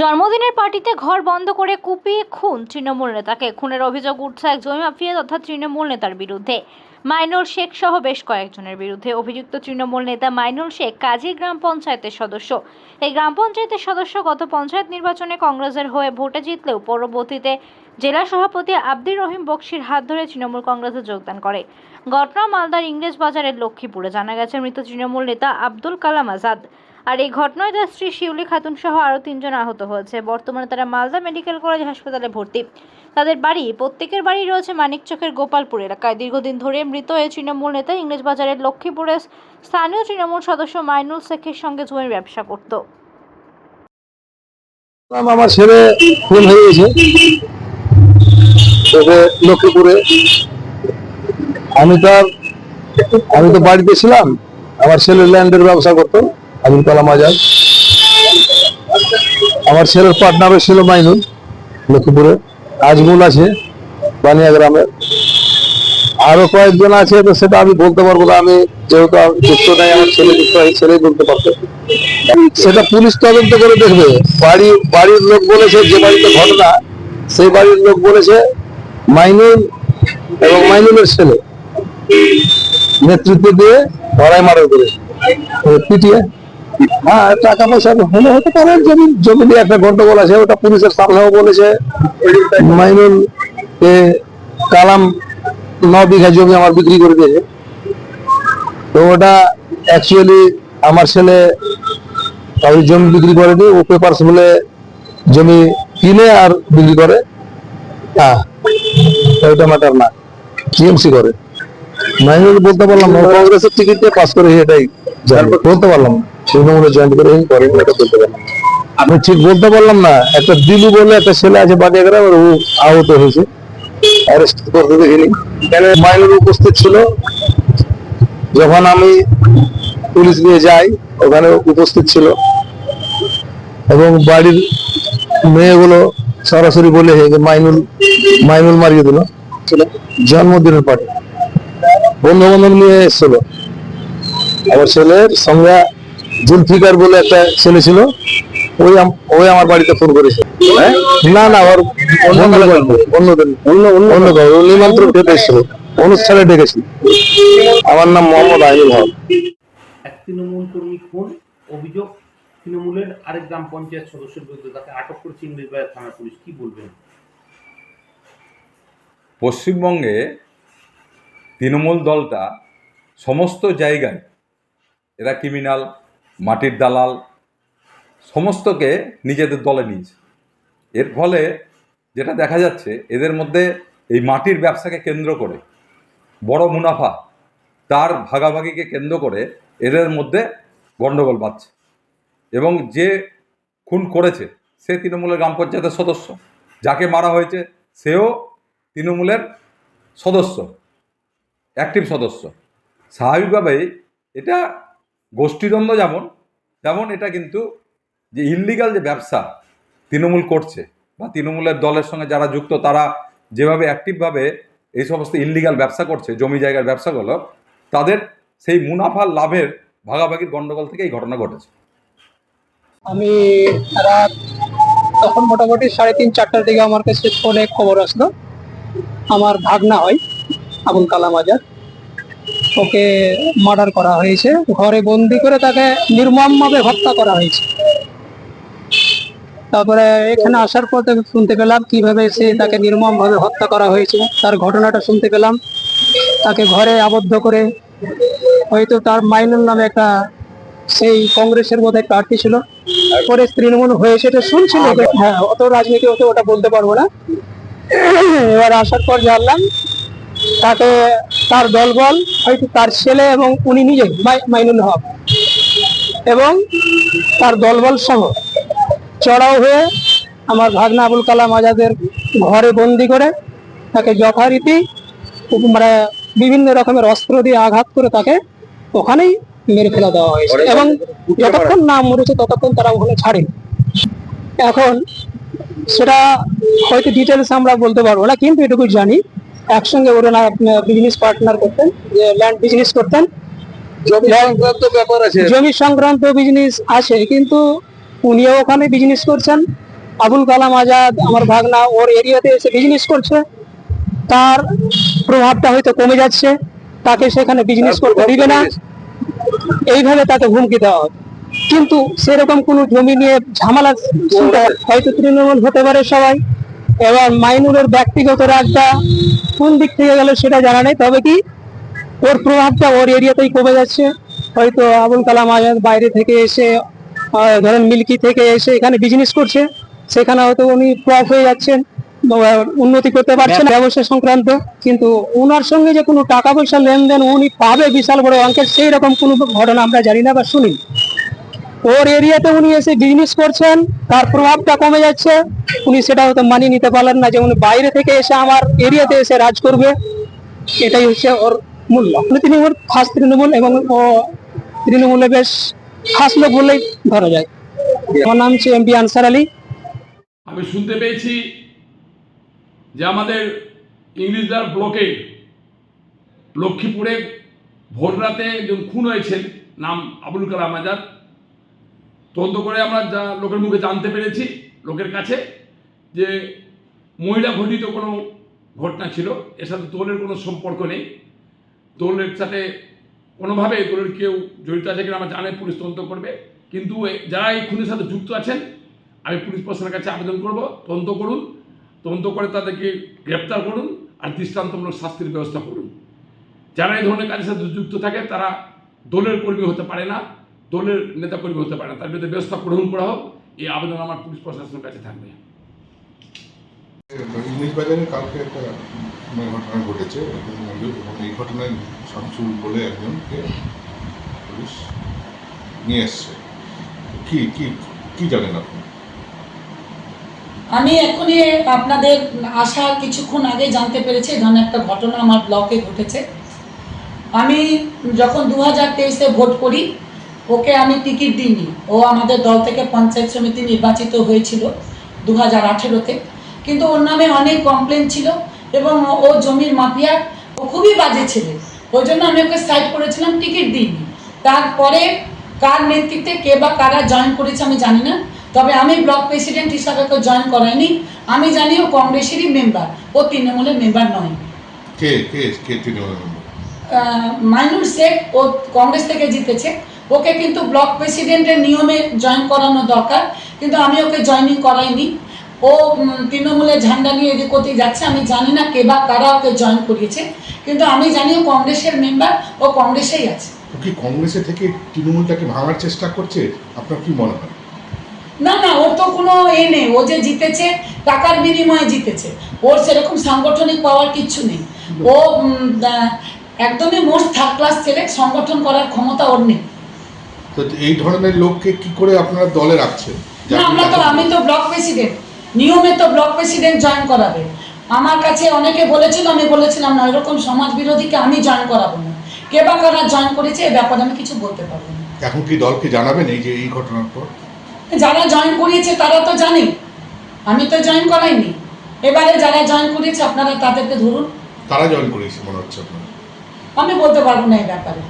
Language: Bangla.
জন্মদিনের পার্টিতে ঘর বন্ধ করে কুপিয়ে খুন তৃণমূল নেতাকে। খুনের অভিযোগ উঠছে এক জমি মাফিয়া তথা তৃণমূল নেতার বিরুদ্ধে। মাইনুল শেখ সহ বেশ কয়েকজনের বিরুদ্ধে অভিযুক্ত তৃণমূল নেতা মাইনুল শেখ কাজী গ্রাম পঞ্চায়েতের সদস্য। এই গ্রাম পঞ্চায়েতের সদস্য গত পঞ্চায়েত নির্বাচনে কংগ্রেসের হয়ে ভোটে জিতলেও পরবর্তীতে জেলা সভাপতি আব্দুর রহিম বক্সির হাত ধরে তৃণমূল কংগ্রেসে যোগদান করে। ঘটনা মালদার ইংরেজ বাজারের লক্ষ্মীপুরে জানা গেছে, মৃত তৃণমূল নেতা আব্দুল কালাম আজাদ আর এই ঘটনায় তার স্ত্রী শিউলি খাতুন সহ আরও তিনজন আহত হয়েছে। বর্তমানে তারা মালদা মেডিকেল কলেজ হাসপাতালে ভর্তি। তাদের বাড়ি, প্রত্যেকের বাড়ি রয়েছে মানিকচকের গোপালপুর এলাকায়। দীর্ঘদিন ধরে মৃত এই তৃণমূল নেতা ইংরেজ বাজারের লক্ষ্মীপুরের স্থানীয় তৃণমূল সদস্য মাইনুল শেখের সঙ্গে জমির ব্যবসা করত। আমার ছেলে খুন হয়ে গেছে। লক্ষ্মীপুরে। আমি তার আমি তো বাড়িতে ছিলাম। আমার ছেলে ল্যান্ডের ব্যবসা করতো। আবুল কালাম আজাদ। আমার ছেলের পার্টনারও ছিল মাইনুল লক্ষ্মীপুরে। আজমুল আছে বানিয়া গ্রামের আরও কয়েকজন আছে, তো সেটা আমি বলতে পারব না। আমি যেহেতু যুক্ত নাই, আমার ছেলে যুক্ত হয় ছেলেই বলতে পারতো সেটা পুলিশ তদন্ত করে দেখবে। বাড়ি, বাড়ির লোক বলেছে যে বাড়িতে ঘটনা, সেই বাড়ির লোক বলেছে মাইনুল এবং মাইনুলের ছেলে। নেতৃত্ব দিয়ে ধরাই মারা করে। পিটিয়ে। হ্যাঁ টাকা পয়সা হলে হতে পারে জমি জমি নিয়ে একটা গন্ডগোল আছে ওটা পুলিশের সামনেও বলেছে। মাইনুল কালাম ন বিঘা জমি আমার বিক্রি করে দিয়েছে। তো ওটা অ্যাকচুয়ালি আমার ছেলে জমি বিক্রি ও পেপারস বলে জমি কিনে আর বিক্রি করে। হ্যাঁ ওইটা ম্যাটার না টিএমসি করে। মাইনুল বলতে পারলাম কংগ্রেসের টিকিট দিয়ে পাস করে, এটাই বলতে পারলাম না। তৃণমূলে জয়েন করে এই এটা বলতে পারলাম। আমি ঠিক বলতে পারলাম না। একটা দিলু বলে একটা ছেলে আছে বাদিয়াগ্রা ও আহত হয়েছে। অ্যারেস্ট করতে দেখিনি। কেন উপস্থিত ছিল। যখন আমি পুলিশ নিয়ে যাই ওখানে উপস্থিত ছিল। এবং বাড়ির মেয়েগুলো সরাসরি বলে মাইনুল মাইনুল মারিয়ে দিল। জন্মদিনের পার্টি বন্ধু বান্ধব নিয়ে এসেছিল। আমার ছেলের সঙ্গে জুলফিকার বলে একটা ছেলে ছিল ওই ওই আমার বাড়িতে ফোন করেছে। হ্যাঁ? না না ওর অন্য নিমন্ত্রণ খেতে এসেছিল। অনুষ্ঠানে ডেকেছি আমার নাম মোহাম্মদ আইনুল হক। এক তৃণমূল কর্মী খুন অভিযোগ তৃণমূলের আরেক গ্রাম পঞ্চায়েত সদস্যের বিরুদ্ধে তাকে আটক করেছে ইংরেজ বাজার থানার পুলিশ। কি বলবেন? পশ্চিমবঙ্গে তৃণমূল দলটা সমস্ত জায়গায় এরা ক্রিমিনাল মাটির দালাল, সমস্তকে নিজেদের দলে নিয়েছে এর ফলে যেটা দেখা যাচ্ছে, এদের মধ্যে এই মাটির ব্যবসাকে কেন্দ্র করে বড় মুনাফা, তার ভাগাভাগিকে কেন্দ্র করে এদের মধ্যে গণ্ডগোল বাড়ছে। এবং যে খুন করেছে, সে তৃণমূলের গ্রাম পঞ্চায়েতের সদস্য। যাকে মারা হয়েছে, সেও তৃণমূলের সদস্য অ্যাক্টিভ সদস্য। স্বাভাবিকভাবেই এটা গোষ্ঠীদ্বন্দ্ব যেমন, তেমন এটা কিন্তু যে ইল্লিগাল যে ব্যবসা তৃণমূল করছে বা তৃণমূলের দলের সঙ্গে যারা যুক্ত, তারা যেভাবে অ্যাক্টিভভাবে এই সমস্ত ইল্লিগাল ব্যবসা করছে, জমি জায়গার ব্যবসাগুলো, তাদের সেই মুনাফার লাভের ভাগাভাগির গণ্ডগোল থেকে এই ঘটনা ঘটেছে। আমি রাত তখন মোটামুটি সাড়ে তিন, চারটার দিকে আমার কাছে ফোনে খবর আসলো। আমার ভাগনা হয় আবুল কালাম আজাদ। ওকে মার্ডার করা হয়েছে। ঘরে বন্দি করে তাকে নির্মমভাবে হত্যা করা হয়েছে। তারপরে এখানে আসার পর শুনতে পেলাম কীভাবে সে তাকে নির্মমভাবে হত্যা করা হয়েছে। তার ঘটনাটা শুনতে পেলাম। তাকে ঘরে আবদ্ধ করে হয়তো তার মাইনুল নামে একটা সেই কংগ্রেসের মধ্যে একটা প্রার্থী ছিল। পরে তৃণমূল হয়ে সেটা শুনছিল। হ্যাঁ অত রাজনীতি হতে ওটা বলতে পারব না। এবার আসার পর জানলাম তাকে তার দলবল হয়তো তার ছেলে এবং উনি নিজে মাইনুল হক এবং তার দলবল সহ চড়াও হয়ে আমার ভাগনা আবুল কালাম আজাদের ঘরে বন্দি করে তাকে যথারীতি মানে বিভিন্ন রকমের অস্ত্র দিয়ে আঘাত করে তাকে ওখানেই মেরে ফেলা দেওয়া হয়েছে এবং যতক্ষণ না মরেছে ততক্ষণ তারা ওখানে ছাড়ে এখন সেটা হয়তো ডিটেলস আমরা বলতে পারব না কিন্তু এটুকু জানি একসঙ্গে ওরা না বিজনেস পার্টনার করতেন যে ল্যান্ড বিজনেস করতেন। জমি সংক্রান্ত ব্যাপার আছে। জমি সংক্রান্ত বিজনেস আছে কিন্তু উনিও ওখানে বিজনেস করছেন। আবুল কালাম আজাদ আমার ভাগনা ওর এরিয়াতে এসে বিজনেস করছে। তার প্রভাবটা হয়তো কমে যাচ্ছে তাকে সেখানে বিজনেস করতে দিবে না। এইভাবে তাকে হুমকি দেওয়া হয়। কিন্তু সেরকম কোনো জমি নিয়ে ঝামেলা হয়তো তৃণমূল হতে পারে সবাই। এবার মাইনুরের ব্যক্তিগত রাজটা কোন দিক থেকে গেল সেটা জানা নেই তবে কি ওর প্রভাবটা ওর এরিয়াতেই কমে যাচ্ছে। হয়তো আবুল কালাম আজাদ বাইরে থেকে এসে ধরেন মিল্কি থেকে এসে এখানে বিজনেস করছে সেখানে হয়তো উনি প্রফ হয়ে যাচ্ছেন উন্নতি করতে পারছেন ব্যবসা সংক্রান্ত। কিন্তু ওনার সঙ্গে যে কোনো টাকা পয়সা লেনদেন উনি পাবে বিশাল বড় অঙ্কের সেই রকম কোনো ঘটনা আমরা জানি না বা শুনি ওর এরিয়াতে উনি এসে বিজনেস করছেন, তার প্রভাবটা কমে যাচ্ছে। উনি সেটা হয়তো মানিয়ে নিতে পারলেন না যে উনি বাইরে থেকে এসে আমার এরিয়াতে এসে রাজ করবে। এটাই হচ্ছে ওর মূল্য। তৃণমূল, খাস তৃণমূল এবং ও তৃণমূলে বেশ খাস লোক বললেই ধরা যায়। আমার নাম হচ্ছে এমপি আনসার আলী। আমি শুনতে পেয়েছি যে আমাদের ইংলিশদার ব্লকে লক্ষ্মীপুরে ভোর রাতে একজন খুন হয়েছেন, নাম আবুল কালাম আজাদ। তদন্ত করে আমরা যা লোকের মুখে জানতে পেরেছি লোকের কাছে যে মহিলা ঘটিত কোনো ঘটনা ছিল, এর সাথে দোলের কোনো সম্পর্ক নেই। দোলের সাথে কোনোভাবে দোলের কেউ জড়িত আছে কিনা আমরা জানে, পুলিশ তদন্ত করবে। কিন্তু যারা এই খুনের সাথে যুক্ত আছেন, আমি পুলিশ প্রশাসনের কাছে আবেদন করব। তদন্ত করুন, তদন্ত করে তাদেরকে গ্রেপ্তার করুন আর দৃষ্টান্তমূলক শাস্তির ব্যবস্থা করুন। যারা এই ধরনের কাজের সাথে যুক্ত থাকে, তারা দলের কর্মী হতে পারে না। দলের নেতা কর্মী হতে পারে না তার বিরুদ্ধে ব্যবস্থা গ্রহণ করা হোক এই আবেদন আমার পুলিশ প্রশাসনের কাছে থাকবে। বাজারে কালকে একটা মানে ঘটনা ঘটেছে এবং এই ঘটনায় শামসুল বলে একজনকে পুলিশ নিয়ে এসছে। কি কি কি জানেন আপনি? আমি এখনই আপনাদের আসা কিছুক্ষণ আগে জানতে পেরেছি ধরনের একটা ঘটনা আমার ব্লকে ঘটেছে। আমি যখন দু হাজার তেইশে ভোট করি ওকে আমি টিকিট দিইনি। ও আমাদের দল থেকে পঞ্চায়েত সমিতি নির্বাচিত হয়েছিল দু হাজার আঠেরোতে। কিন্তু ওর নামে অনেক কমপ্লেন ছিল এবং ও- জমির মাফিয়া ও খুবই বাজে ছেলে। ওই জন্য আমি ওকে সাইড করেছিলাম টিকিট দিইনি। তারপরে কার নেতৃত্বে কে বা কারা জয়েন করেছে আমি জানি না। তবে আমি ব্লক প্রেসিডেন্ট হিসাবে ওকে জয়েন করাইনি। আমি জানি ও কংগ্রেসেরই মেম্বার ও তৃণমূলের মেম্বার নয়। কে কে কে মাইনুর শেখ ও কংগ্রেস থেকে জিতেছে। ওকে কিন্তু ব্লক প্রেসিডেন্টের নিয়মে জয়েন করানো দরকার কিন্তু আমি ওকে জয়েনিং করাইনি। ও তৃণমূলের ঝান্ডা নিয়ে এদিক ওদিক যাচ্ছে আমি জানি না কে বা কারা ওকে জয়েন করিয়েছে কিন্তু আমি জানি ও কংগ্রেসের মেম্বার ও কংগ্রেসেই আছে। ও কি কংগ্রেসে থেকে তৃণমূলটাকে ভাঙার চেষ্টা করছে? আপনার কি মনে হয়? না না ওর তো কোনো এ নেই ও যে জিতেছে টাকার বিনিময়ে জিতেছে। ওর সেরকম সাংগঠনিক পাওয়ার কিচ্ছু নেই। ও একদমই মোস্ট থার্ড ক্লাস ছেলে সংগঠন করার ক্ষমতা ওর নেই। তো এই ধরনের লোককে কি করে আপনারা দলে রাখছেন? না আমরা তো আমি তো ব্লক প্রেসিডেন্ট। নিয়মে তো ব্লক প্রেসিডেন্ট জয়েন করাবে। আমার কাছে অনেকে বলেছিল আমি বলেছিলাম না এরকম সমাজ বিরোধীকে আমি জয়েন করাবো না। কে বা কারা জয়েন করেছে এ ব্যাপারে আমি কিছু বলতে পারব না। এখন কি দলকে জানাবেন এই যে এই ঘটনার পর? যারা জয়েন করিয়েছে তারা তো জানে। আমি তো জয়েন করাইনি। এবারে যারা জয়েন করিয়েছে আপনারা তাদেরকে ধরুন। তারা জয়েন করেছে মনে হচ্ছে আপনার। আমি বলতে পারব না এই ব্যাপারে।